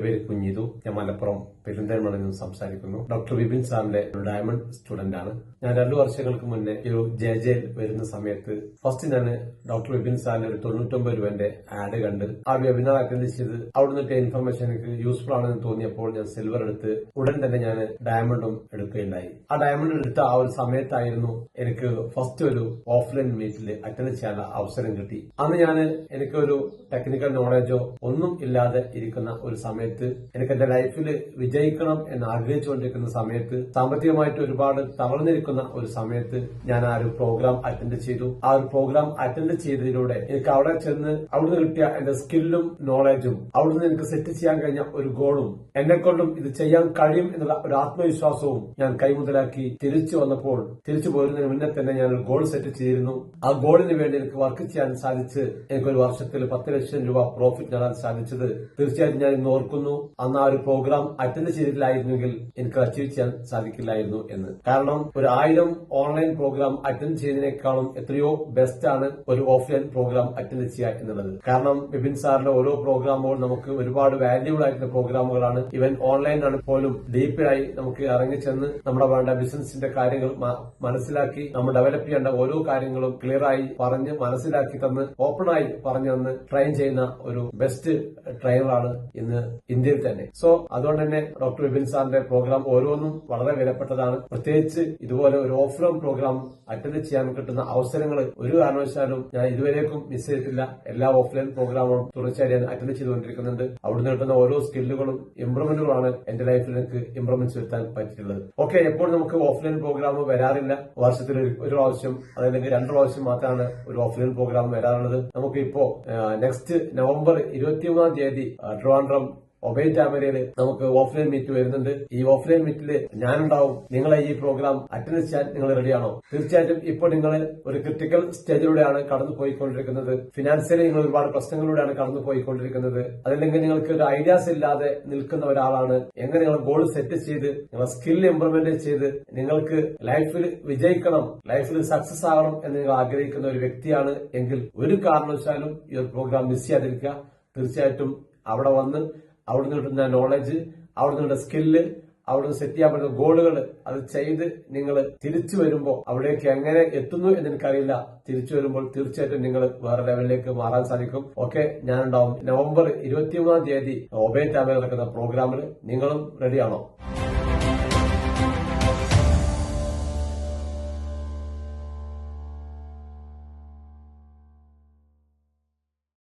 എന്റെ പേര് കുഞ്ഞിതു. ഞാൻ മലപ്പുറം പെരുന്തൽമണ്ണയിൽ നിന്ന് സംസാരിക്കുന്നു. ഡോക്ടർ വിപിൻ സാറിന്റെ ഡയമണ്ട് സ്റ്റുഡന്റ് ആണ്. ഞാൻ രണ്ടു വർഷങ്ങൾക്ക് മുന്നേ ഒരു ജെ ജെ വരുന്ന സമയത്ത് ഫസ്റ്റ് ഞാൻ ഡോക്ടർ വിപിൻ സാറിന്റെ ഒരു തൊണ്ണൂറ്റൊമ്പത് രൂപന്റെ ആഡ് കണ്ട് ആ വെബിനാർ അറ്റൻഡ് ചെയ്ത് അവിടുന്ന് ഇൻഫർമേഷൻ എനിക്ക് യൂസ്ഫുൾ ആണെന്ന് തോന്നിയപ്പോൾ ഞാൻ സിൽവർ എടുത്ത് ഉടൻ തന്നെ ഞാൻ ഡയമണ്ടും എടുക്കുകയുണ്ടായി. ആ ഡയമണ്ട് എടുത്ത ആ ഒരു സമയത്തായിരുന്നു എനിക്ക് ഫസ്റ്റ് ഒരു ഓഫ്ലൈൻ മീറ്റിൽ അറ്റൻഡ് ചെയ്യാനുള്ള അവസരം കിട്ടി. അന്ന് ഞാൻ എനിക്കൊരു ടെക്നിക്കൽ നോളജോ ഒന്നും ഇല്ലാതെ ഇരിക്കുന്ന ഒരു സമയത്ത് എനിക്ക് എന്റെ ലൈഫിൽ വിജയിക്കണം എന്ന് ആഗ്രഹിച്ചുകൊണ്ടിരിക്കുന്ന സമയത്ത് സാമ്പത്തികമായിട്ട് ഒരുപാട് തളർന്നിരിക്കുന്ന ഒരു സമയത്ത് ഞാൻ ആ ഒരു പ്രോഗ്രാം അറ്റൻഡ് ചെയ്തു. ആ ഒരു പ്രോഗ്രാം അറ്റൻഡ് ചെയ്തതിലൂടെ എനിക്ക് അവിടെ ചെന്ന് അവിടുന്ന് കിട്ടിയ എന്റെ സ്കില്ലും നോളജും അവിടുന്ന് എനിക്ക് സെറ്റ് ചെയ്യാൻ കഴിഞ്ഞ ഒരു ഗോളും എന്നെ കൊണ്ടും ഇത് ചെയ്യാൻ കഴിയും എന്നുള്ള ഒരു ആത്മവിശ്വാസവും ഞാൻ കൈമുതലാക്കി തിരിച്ചു വന്നപ്പോൾ തിരിച്ചു പോരുന്നതിന് മുന്നേ തന്നെ ഞാൻ ഒരു ഗോൾ സെറ്റ് ചെയ്തിരുന്നു. ആ ഗോളിന് വേണ്ടി എനിക്ക് വർക്ക് ചെയ്യാൻ സാധിച്ച് എനിക്ക് ഒരു വർഷത്തിൽ പത്ത് ലക്ഷം രൂപ പ്രോഫിറ്റ് നേടാൻ സാധിച്ചത് തീർച്ചയായിട്ടും ഞാൻ ഇന്ന് ഓർക്കുന്നു. അന്ന് ആ ഒരു പ്രോഗ്രാം അറ്റൻഡ് ചെയ്തിട്ടില്ലായിരുന്നെങ്കിൽ എനിക്ക് അച്ചീവ് ചെയ്യാൻ സാധിക്കില്ലായിരുന്നു എന്ന്. കാരണം ഒരു ആയിരം ഓൺലൈൻ പ്രോഗ്രാം അറ്റൻഡ് ചെയ്യുന്നതിനേക്കാളും എത്രയോ ബെസ്റ്റ് ആണ് ഒരു ഓഫ്ലൈൻ പ്രോഗ്രാം അറ്റൻഡ് ചെയ്യുക എന്നുള്ളത്. കാരണം വിപിൻ സാറിന്റെ ഓരോ പ്രോഗ്രാമുകളും നമുക്ക് ഒരുപാട് വാല്യൂബിൾ ആയിട്ടുള്ള പ്രോഗ്രാമുകളാണ് ഇവൻ ഓൺലൈൻ ആണ് പോലും ഡീപ്പിലായി നമുക്ക് ഇറങ്ങിച്ചെന്ന് നമ്മുടെ വേണ്ട ബിസിനസിന്റെ കാര്യങ്ങൾ മനസ്സിലാക്കി നമ്മൾ ഡെവലപ്പ് ചെയ്യേണ്ട ഓരോ കാര്യങ്ങളും ക്ലിയർ ആയി പറഞ്ഞ് മനസ്സിലാക്കി തന്ന് ഓപ്പണായി പറഞ്ഞു തന്ന് ട്രെയിൻ ചെയ്യുന്ന ഒരു ബെസ്റ്റ് ട്രെയിനറാണ് ഇന്ന് ഇന്ത്യയിൽ തന്നെ. സോ അതുകൊണ്ട് തന്നെ ഡോക്ടർ വിപിൻ സാറിന്റെ പ്രോഗ്രാം ഓരോന്നും വളരെ വിലപ്പെട്ടതാണ്. പ്രത്യേകിച്ച് ഇതുപോലെ ഒരു ഓഫ്ലൈൻ പ്രോഗ്രാം അറ്റൻഡ് ചെയ്യാൻ കിട്ടുന്ന അവസരങ്ങൾ ഒരു കാരണവശാലും ഞാൻ ഇതുവരേക്കും മിസ് ചെയ്തിട്ടില്ല. എല്ലാ ഓഫ്ലൈൻ പ്രോഗ്രാമുകളും തുടർച്ചയായി ഞാൻ അറ്റൻഡ് ചെയ്തുകൊണ്ടിരിക്കുന്നുണ്ട്. അവിടുന്ന് കിട്ടുന്ന ഓരോ സ്കില്ലുകളും ഇംപ്രൂവ്മെന്റുകളാണ് എന്റെ ലൈഫിൽ എനിക്ക് ഇംപ്രൂവ്മെന്റ്സ് വരുത്താൻ പറ്റിയിട്ടുള്ളത്. ഓക്കെ എപ്പോൾ നമുക്ക് ഓഫ്ലൈൻ പ്രോഗ്രാം വരാറില്ല. വർഷത്തിൽ ഒരു പ്രാവശ്യം അതല്ലെങ്കിൽ രണ്ട് പ്രാവശ്യം മാത്രമാണ് ഒരു ഓഫ്ലൈൻ പ്രോഗ്രാം വരാറുള്ളത്. നമുക്ക് ഇപ്പോ നെക്സ്റ്റ് നവംബർ ഇരുപത്തിമൂന്നാം തീയതി ട്രിവാൻഡ്രം ഒബേ ടാമരയിൽ നമുക്ക് ഓഫ്ലൈൻ മീറ്റ് വരുന്നുണ്ട്. ഈ ഓഫ്ലൈൻ മീറ്റിൽ ഞാനുണ്ടാവും. നിങ്ങളെ ഈ പ്രോഗ്രാം അറ്റൻഡ് ചെയ്യാൻ നിങ്ങൾ റെഡിയാണോ തീർച്ചയായിട്ടും ഇപ്പോൾ നിങ്ങൾ ഒരു ക്രിട്ടിക്കൽ സ്റ്റേജിലൂടെയാണ് കടന്നു പോയിക്കൊണ്ടിരിക്കുന്നത്. ഫിനാൻഷ്യലി നിങ്ങൾ ഒരുപാട് പ്രശ്നങ്ങളിലൂടെയാണ് കടന്നു പോയിക്കൊണ്ടിരിക്കുന്നത്. അതല്ലെങ്കിൽ നിങ്ങൾക്ക് ഒരു ഐഡിയാസ് ഇല്ലാതെ നിൽക്കുന്ന ഒരാളാണ്. എങ്ങനെ നിങ്ങൾ ഗോൾ സെറ്റ് ചെയ്ത് നിങ്ങളെ സ്കിൽ ഇംപ്രൂവ്മെന്റ് ചെയ്ത് നിങ്ങൾക്ക് ലൈഫിൽ വിജയിക്കണം ലൈഫിൽ സക്സസ് ആകണം എന്ന് നിങ്ങൾ ആഗ്രഹിക്കുന്ന ഒരു വ്യക്തിയാണ് എങ്കിൽ ഒരു കാരണവശാലും ഈ ഒരു പ്രോഗ്രാം മിസ് ചെയ്യാതിരിക്കുക. തീർച്ചയായിട്ടും അവിടെ വന്ന് അവിടുന്ന് കിട്ടുന്ന നോളജ് അവിടുന്ന് സ്കില്ല് അവിടുന്ന് സെറ്റ് ചെയ്യാൻ പറ്റുന്ന ഗോളുകൾ അത് ചെയ്ത് നിങ്ങൾ തിരിച്ചു വരുമ്പോൾ അവിടേക്ക് എങ്ങനെ എത്തുന്നു എന്ന് എനിക്കറിയില്ല. തിരിച്ചു വരുമ്പോൾ തീർച്ചയായിട്ടും നിങ്ങൾ വേറെ ലെവലിലേക്ക് മാറാൻ സാധിക്കും. ഓക്കെ ഞാനുണ്ടാവും. നവംബർ ഇരുപത്തിമൂന്നാം തീയതി ഒബേ ടാമിൽ നടക്കുന്ന പ്രോഗ്രാമിൽ നിങ്ങളും റെഡിയാണോ